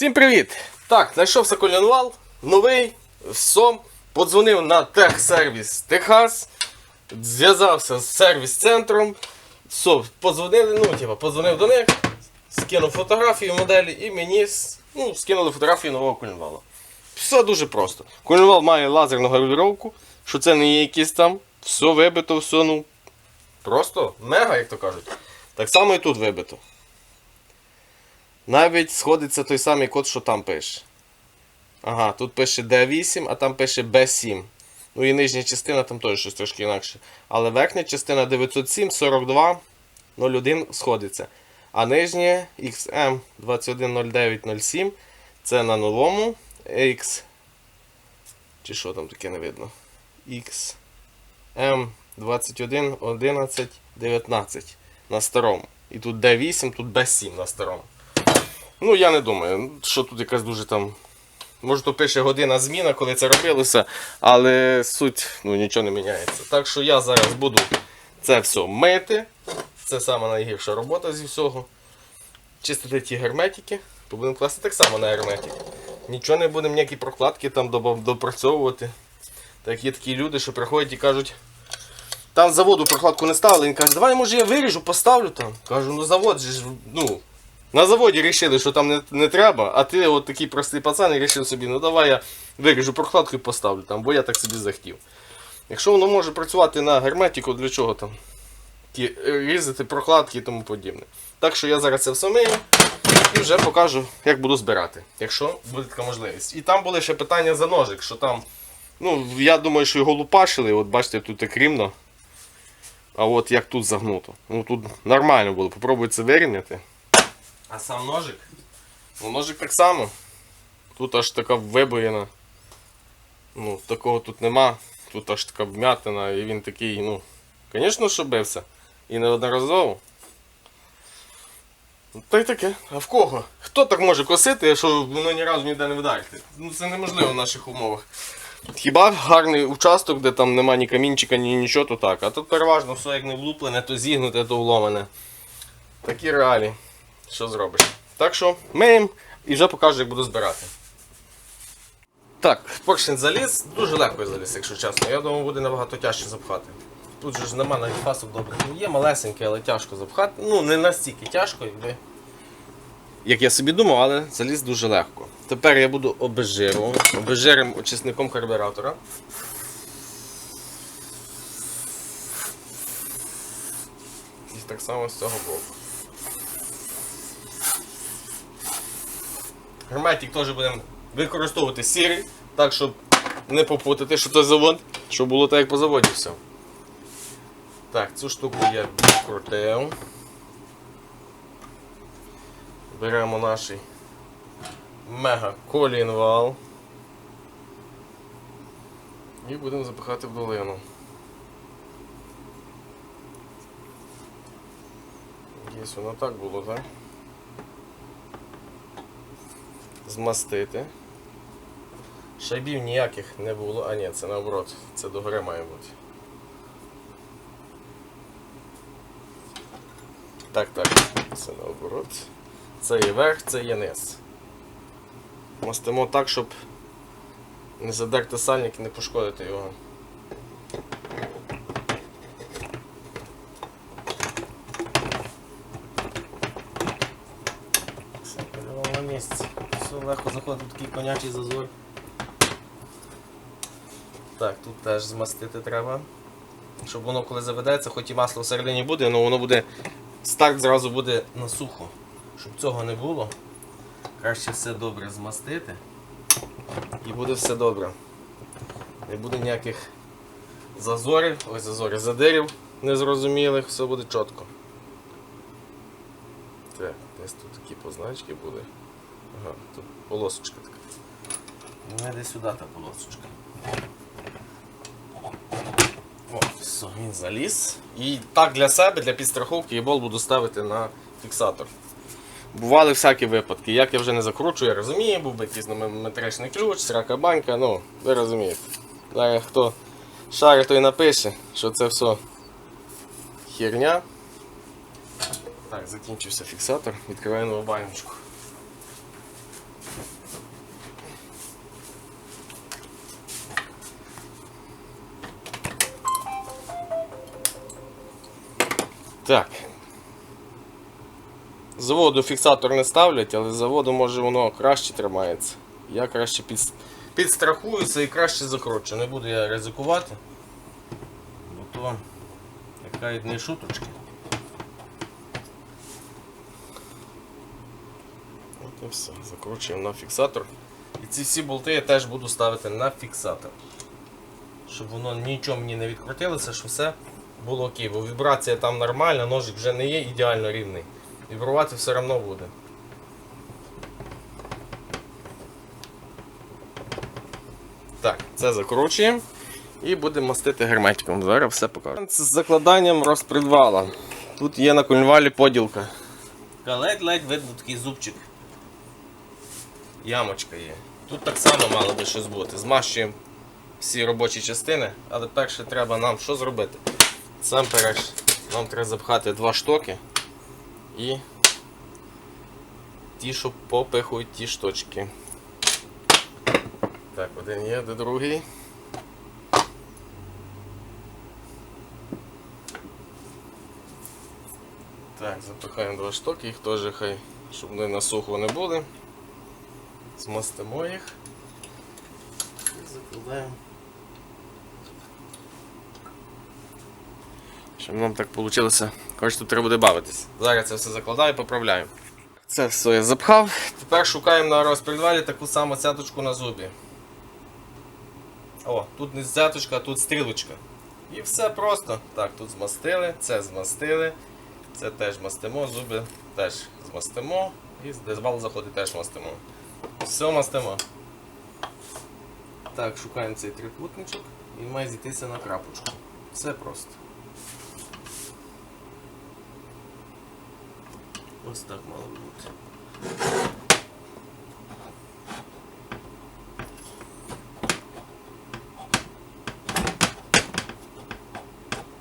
Всім привіт! Так, знайшовся колінвал, новий, сом, подзвонив на техсервіс Техас, зв'язався з сервіс-центром, подзвонили, ну, типа, подзвонив до них, скинув фотографію моделі і мені ну, скинули фотографію нового колінвала. Все дуже просто. Колінвал має лазерну гравіровку, що це не є якісь там, все вибито, все, ну, просто мега, як то кажуть. Так само і тут вибито. Навіть сходиться той самий код, що там пише. Ага, тут пише D8, а там пише B7. Ну і нижня частина там теж щось трошки інакше. Але верхня частина 907, 42, 01 сходиться. А нижня XM 210907 це на новому X. Чи що там таке не видно? XM 21 11 19 на старому. І тут D8, тут B7 на старому. Ну, я не думаю, що тут якась дуже там. Може, то пише година зміна, коли це робилося, але суть ну, нічого не міняється. Так що я зараз буду це все мити. Це саме найгірша робота зі всього. Чистити ті герметики. Будемо класти так само на герметик. Нічого не будемо ніякі прокладки там допрацьовувати. Так є такі люди, що приходять і кажуть. Там заводу прокладку не ставили, він каже, давай може я виріжу, поставлю там. Кажу, ну завод ж, ну, на заводі вирішили, що там не, не треба, а ти от такий простий пацан і вирішив собі, ну давай я виріжу прокладку і поставлю там, бо я так собі захотів. Якщо воно може працювати на герметику, для чого там? Е, різати прокладки і тому подібне. Так що я зараз це все мию і вже покажу, як буду збирати, якщо буде така можливість. І там були ще питання за ножик, що там, ну, я думаю, що його лупашили, от бачите, тут так. А от як тут загнуто. Ну тут нормально було, попробуй це вирівняти. А сам ножик? Ну ножик так само. Тут аж така вибоїна. Ну, такого тут нема. Тут аж така вмятина і він такий, ну. Звісно, що бився. І неодноразово. Ну, Та й таке. А в кого? Хто так може косити, якщо воно ні разу ніде не вдарити? Ну це неможливо в наших умовах. Хіба гарний участок, де там нема ні камінчика, ні нічого, то так. А тут переважно все як не влуплене, то зігнуте, то вломане. Такі реалії. Що зробиш? Так що миємо і вже покажу, як буду збирати. Так, поршень заліз, дуже легко заліз, якщо чесно. Я думаю, буде набагато тяжче запхати. Тут же ж нема навіть фасок добрих. Ну, є малесенький, але тяжко запхати. Ну, не настільки тяжко, якби. Як я собі думав, але заліз дуже легко. Тепер я буду обезжирювати. Обезжирим очисником карбюратора. І так само з цього боку. Герметик теж будемо використовувати сірий, так щоб не попутати, що це завод, щоб було так, як по заводі все. Так, цю штуку я відкрутив. Беремо наш мега колінвал. І будемо запихати в долину. Десь воно так було, так? Змастити. Шайбів ніяких не було, а ні, це наоборот, це догори має бути. Так, так, це наоборот. Це є верх, це є низ. Мастимо так, щоб не задерти сальник і не пошкодити його. Все, на місці. Легко заходить в такий конячий зазор. Так, тут теж змастити треба. Щоб воно коли заведеться, хоч і масло всередині буде, але воно буде. Старт зразу буде на сухо. Щоб цього не було, краще все добре змастити. І буде все добре. Не буде ніяких зазорів, ось зазорів, задирів незрозумілих, все буде чітко. Так, десь тут такі позначки були. Тут полосочка така. У мене сюди та полосочка. О, все, він заліз. І так для себе, для підстраховки, я бол буду ставити на фіксатор. Бували всякі випадки. Як я вже не закручую, я розумію, був би якийсь метричний ключ, срака банька, ну, ви розумієте. Зараз хто шарить, той напише, що це все херня. Так, закінчився фіксатор, відкриваємо нову баночку. Так. Заводу фіксатор не ставлять, але заводу може воно краще тримається. Я краще під, підстрахуюся і краще закручу. Не буду я ризикувати. Бо то яка не шуточки. От і все. Закручуємо на фіксатор. І ці всі болти я теж буду ставити на фіксатор. Щоб воно нічого мені не відкрутилося, щоб все було окей. Бо вібрація там нормальна, ножик вже не є ідеально рівний. Вібрувати все одно буде. Так, це закручуємо і будемо мастити герметиком. Зараз все покажу. З закладанням розпредвала. Тут є на кольнвалі поділка. Ледь-ледь видно такий зубчик. Ямочка є. Тут так само мало би щось бути. Змащуємо всі робочі частини, але перше треба нам що зробити? Сам переш нам треба запхати два штоки і ті, що попихують ті шточки. Так, один є, де другий. Так, запихаємо два штоки, їх теж хай, щоб вони на сухо не були. Змастимо їх і закладаємо. Щоб нам так вийшло. Коротше, тут треба буде бавитись. Зараз це все закладаю поправляю. Це все я запхав. Тепер шукаємо на розпредвалі таку саму цяточку на зубі. О, тут не цяточка, а тут стрілочка. І все просто. Так, тут змастили, це змастили, це теж мастимо, зуби теж змастимо. І де вал заходить теж мастимо. Все мастимо. Так, шукаємо цей трикутничок і має зійтися на крапочку. Все просто. Ось так мало бути.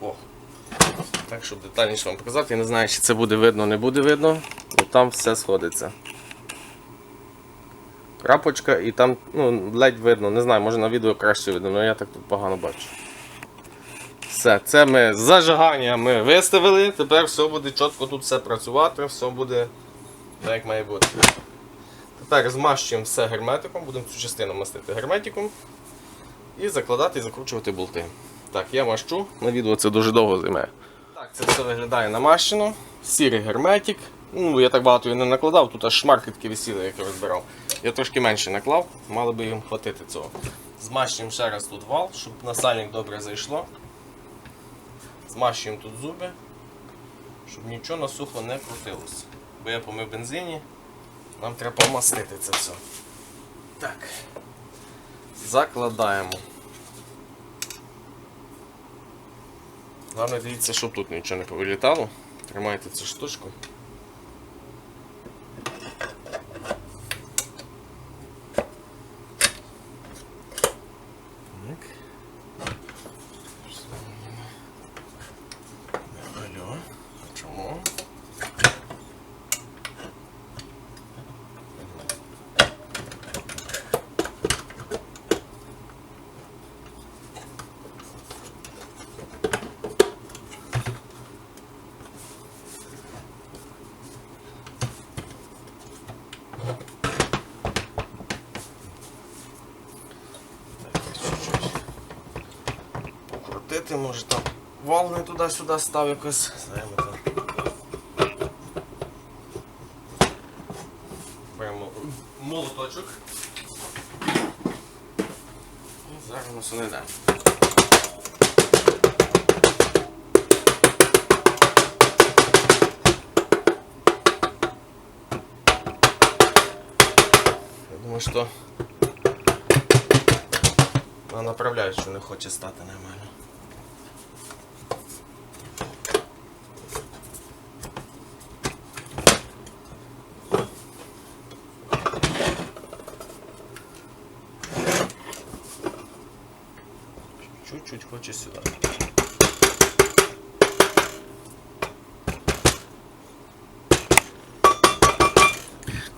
О. Так, щоб детальніше вам показати, я не знаю, чи це буде видно, не буде видно, бо там все сходиться. Крапочка і там ну, ледь видно, не знаю, може на відео краще видно, але я так тут погано бачу. Все, це ми зажигання ми виставили, тепер все буде чітко тут все працювати, все буде так, як має бути. Тепер змащуємо все герметиком, будемо цю частину мастити герметиком і закладати і закручувати болти. Так, я мащу, на відео це дуже довго займе. Так, це все виглядає намащено. Сірий герметик. Ну, я так багато його не накладав, тут аж шмарки такі висіли, як я розбирав. Я трошки менше наклав, мало би їм хватити цього. Змащуємо ще раз тут вал, щоб насальник добре зайшло. Змащуємо тут зуби, щоб нічого на сухо не крутилося. Бо я помив бензині, нам треба помастити це все. Так. Закладаємо. Головне дивіться, щоб тут нічого не повилітало. Тримайте цю штучку. Так. Алло, чому? Так, чуть-чуть покрутити, може там вал не туди-сюди став якось. Беремо молоточок. Зараз ми сюди йдемо. Я думаю, що на направляючу не хоче стати нормально. Чуть-чуть хоче.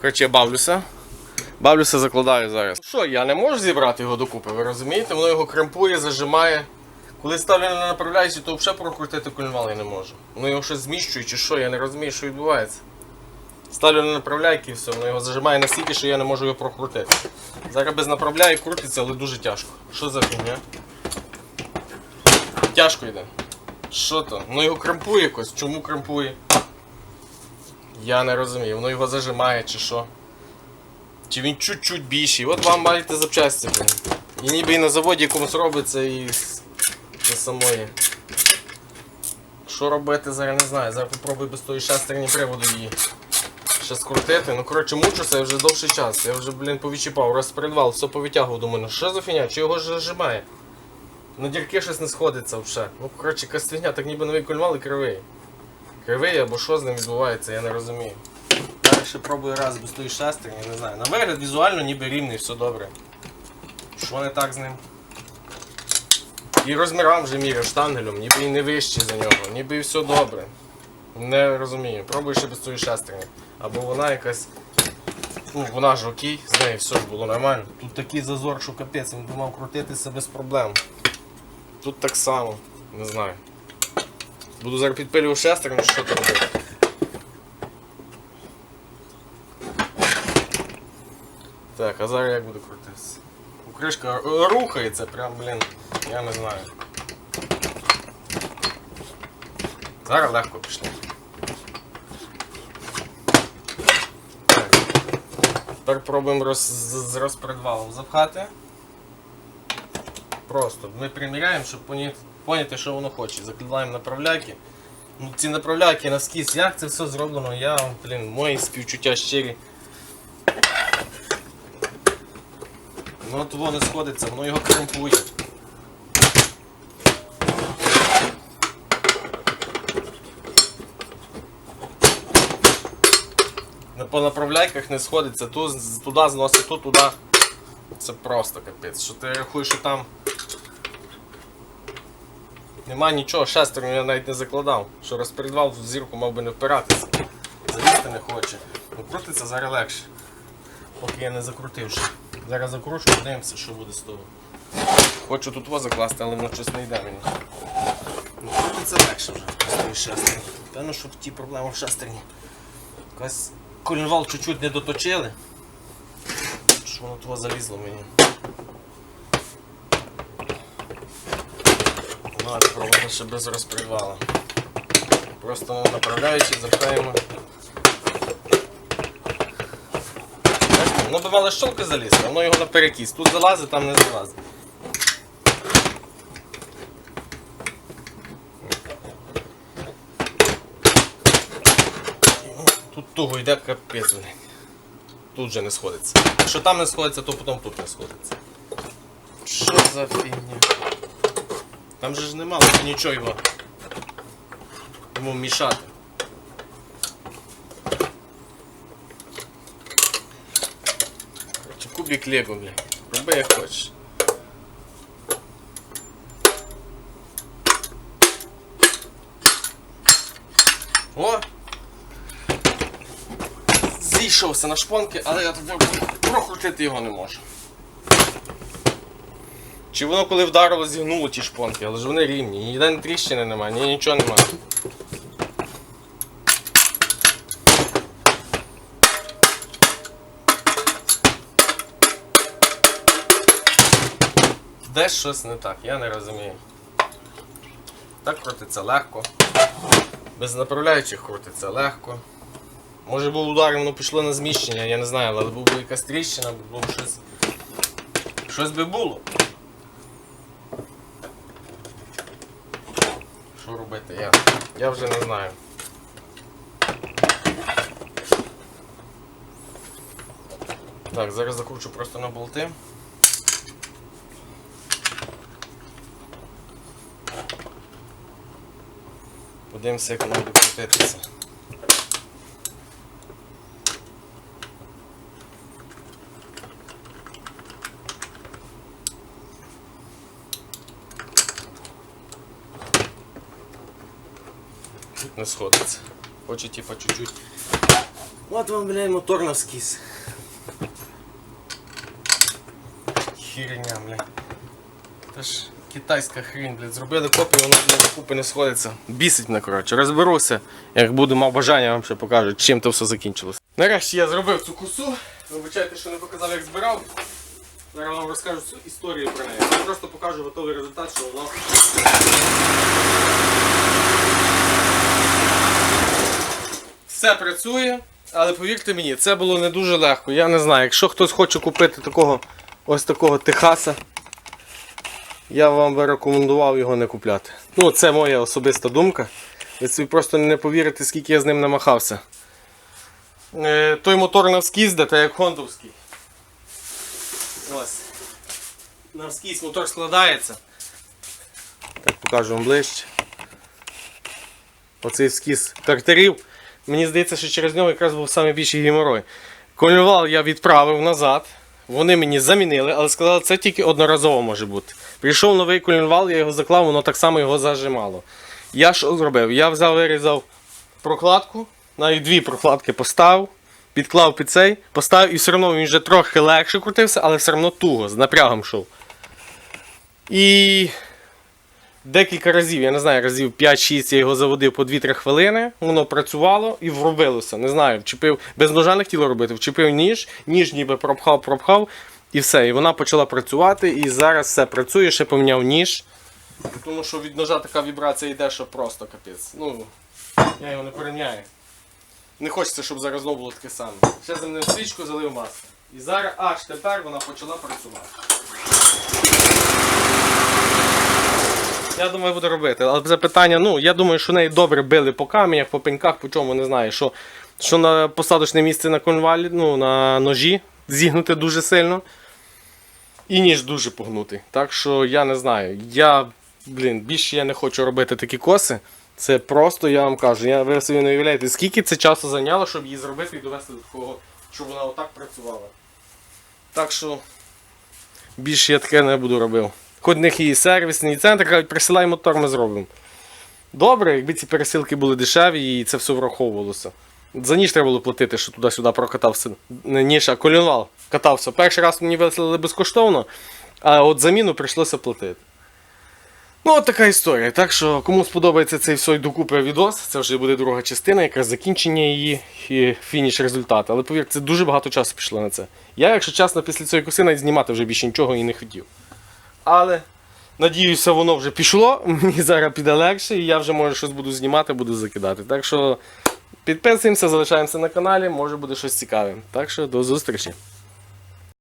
Коротше, я бавлюся. Бавлюся, закладаю зараз. Що, я не можу зібрати його докупи, ви розумієте? Воно його кремпує, зажимає. Коли ставлю на направляючі, то взагалі прокрутити коленвал не можу. Воно його щось зміщує чи що, я не розумію, що відбувається. Ставлю на направляйки і все, воно його зажимає настільки, що я не можу його прокрутити. Зараз без направляйок крутиться, але дуже тяжко. Що за фігня? Тяжко йде. Що то? Воно його крампує якось. Чому крампує? Я не розумію. Воно його зажимає чи що. Чи він чуть-чуть більший. От вам маєте запчасті. І ніби і на заводі якомусь робиться і це самої. Що робити зараз не знаю. Зараз попробую без тої шестерні приводу її ще скрутити. Ну коротше мучуся я вже довший час. Я вже, блін, повідчіпав, розпредвал, все повитягував, думаю, ну що за фігня, чи його ж зажимає? На дірки щось не сходиться взагалі. Ну коротше, якась так ніби новий кольмал і кривий. Кривий або що з ним відбувається, я не розумію. Далі ще пробую раз без тої шестерні, не знаю. На вигляд візуально ніби рівний, все добре. Що не так з ним? І розмірам вже міряв штангелем, ніби і не вищий за нього, ніби і все добре. Не розумію. Пробую ще без тої шестерні. Або вона якась. Ну, вона ж окей, з нею все ж було нормально. Тут такий зазор, що капець, він думав крутитися без проблем. Тут так само, не знаю. Буду зараз підпилювати шестерню, що то робити. Так, а зараз як буде крутитися? Кришка рухається, прям, блін, я не знаю. Зараз легко пішло. Так. Тепер пробуємо роз, з розпредвалом запхати. Просто ми приміряємо, щоб поняти, що воно хоче. Закладаємо направляйки. Ну, ці направляйки на скіз, як це все зроблено, я, блін, мої співчуття щирі. Ну воно не сходиться, воно його кремпує. По направляйках не сходиться, туди зносить, ту туди. Це просто капець. Що ти рахуєш, що там нема нічого, шестерню я навіть не закладав. Що розпередвал в зірку мав би не впиратися. Залізти не хоче. Ну крутиться зараз легше. Поки я не закрутив ще. Зараз закручу, подивимося, що буде з того. Хочу тут воз закласти, але воно щось не йде мені. Ну, крутиться легше вже з тої. Певно, що ті проблеми в шестерні. Якась колінвал чуть-чуть не доточили. Що воно того залізло мені. Ну, а пробуємо ще без розпривала. Просто направляючи, запхаємо. Воно би щолки залізти, воно його на перекіс. Тут залазить, там не залазить. Тут туго йде капець. Тут вже не сходиться. Якщо там не сходиться, то потім тут не сходиться. Що за фігня? Там же ж нема лише нічого його. Йому мішати. Короче, кубик Лего, бля. Роби як хочеш. О! Зійшовся на шпонки, але я тепер прокрутити його не можу. Чи воно коли вдарило, зігнуло ті шпонки, але ж вони рівні, ніде ні тріщини немає, ні нічого немає. Десь щось не так, я не розумію. Так крутиться легко. Без направляючих крутиться легко. Може був удар, воно пішло на зміщення, я не знаю, але був би якась тріщина, було б щось. Щось би було. Що робити? Я, вже не знаю. Так, зараз закручу просто на болти. Подивимося, як воно буде крутитися. Не сходиться. Хоче типа чуть-чуть. От вам, блядь, мотор на вскіз. Херня, блядь. Та ж китайська хрінь, блядь. Зробили копію, воно блядь, купи не сходиться. Бісить мене, коротше. Розберуся. Як буду мав бажання, я вам ще покажу, чим то все закінчилось. Нарешті я зробив цю косу. Вибачайте, що не показав, як збирав. Зараз вам розкажу всю історію про неї. Я просто покажу готовий результат, що воно. Все працює, але повірте мені, це було не дуже легко. Я не знаю, якщо хтось хоче купити такого ось такого Техаса, я вам би рекомендував його не купляти. Ну, це моя особиста думка. Ви собі просто не повірите, скільки я з ним намахався. Е, той мотор навскіз, де, та як хондовський. Ось. Навскіз мотор складається. Так покажу вам ближче. Оцей скіз тракторів. Мені здається, що через нього якраз був найбільший геморой. Колювал я відправив назад. Вони мені замінили, але сказали, що це тільки одноразово може бути. Прийшов новий колінвал, я його заклав, воно так само його зажимало. Я що зробив? Я взяв, вирізав прокладку, навіть дві прокладки поставив, підклав під цей, поставив і все одно він вже трохи легше крутився, але все одно туго, з напрягом йшов. І декілька разів, я не знаю, разів 5-6 я його заводив по 2-3 хвилини, воно працювало і вробилося. Не знаю, вчепив, без ножа не хотіло робити, вчепив ніж, ніж ніби пропхав, пропхав, і все. І вона почала працювати, і зараз все працює, ще поміняв ніж. Тому що від ножа така вібрація йде, що просто капець. Ну, я його не порівняю. Не хочеться, щоб зараз знову було таке саме. Ще за земним свічку залив масло. І зараз аж тепер вона почала працювати. Я думаю, буду робити. Але запитання, ну, я думаю, що неї добре били по каменях, по пеньках, по чому не знаю, що, що на посадочне місце на конвалі, ну, на ножі зігнути дуже сильно. І ніж дуже погнутий. Так що я не знаю. Я, блін, більше я не хочу робити такі коси. Це просто, я вам кажу, я, ви собі не уявляєте, скільки це часу зайняло, щоб її зробити і довести до такого, щоб вона отак працювала. Так що більше я таке не буду робити. Хоч них і сервісний центр, кажуть, присилай мотор, ми зробимо. Добре, якби ці пересилки були дешеві і це все враховувалося. За ніж треба було платити, що туди-сюди прокатався. Не ніж, а колінвал катався. Перший раз мені виселили безкоштовно, а от заміну прийшлося платити. Ну, от така історія. Так що, кому сподобається цей все докупи відос, це вже буде друга частина, якраз закінчення її і фініш результату. Але повірте, це дуже багато часу пішло на це. Я, якщо чесно, після цієї коси навіть знімати вже більше нічого і не хотів. Але надіюся, воно вже пішло, мені зараз піде легше, і я вже може щось буду знімати, буду закидати. Так що підписуємося, залишаємося на каналі, може буде щось цікаве. Так що до зустрічі.